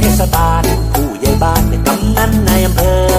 เทศบาล ผู้ใหญ่บ้านกำนันในอำเภอ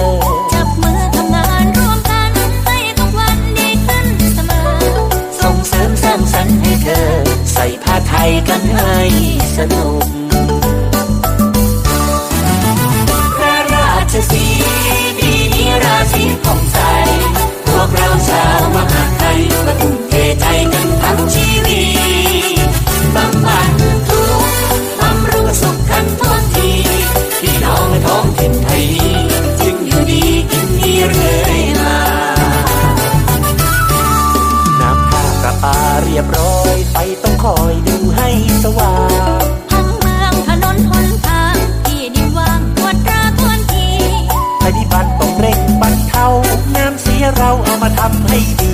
รียบร้อยไฟต้องคอยดูให้สว่างทั้งเมืองถนนหนทางที่ดินว่างตรวจตราทวนทีปฏิบัติต้องเร่งบรรเทาน้ำเสียเราเอามาทำให้ดี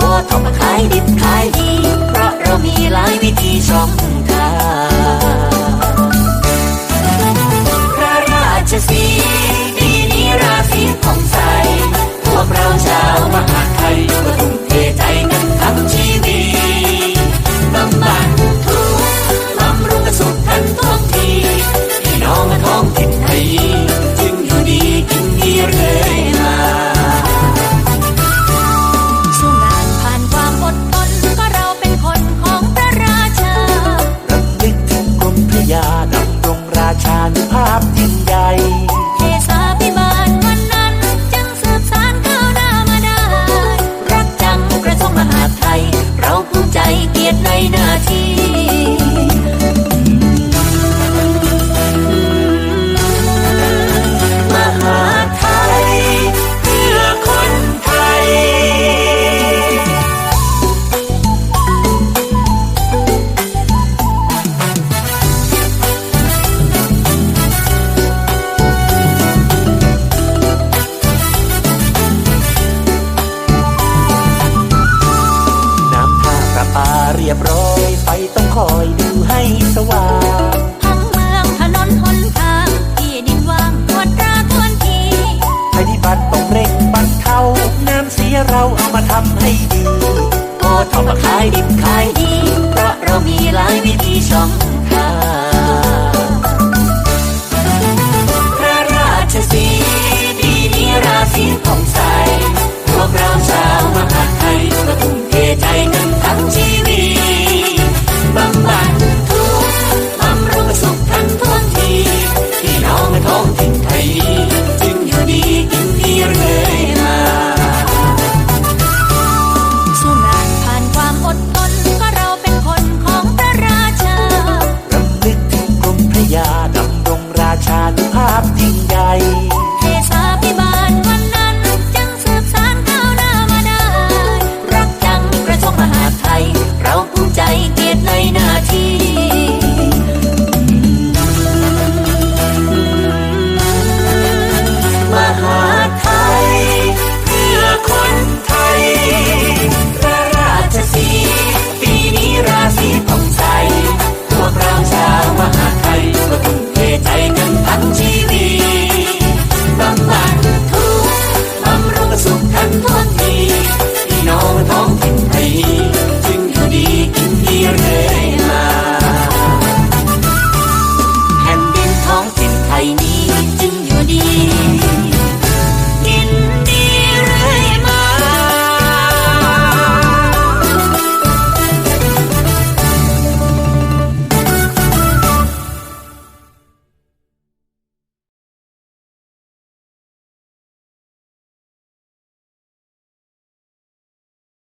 ก็ต้องมาขายดิบขายดี เพราะเรามีหลายวิธีช่องทาง เรียบร้อยไฟต้องคอยดูให้สว่างทั้งเมืองถนนหนทางที่ดินว่างตวจตราทวนทีภัยพิบัติต้องเร่งบัดเทาน้ำเสียเราเอามาทำให้ดีโอทอมาขายดิบขายดีเพราะเรามีหลายวิธีช่อง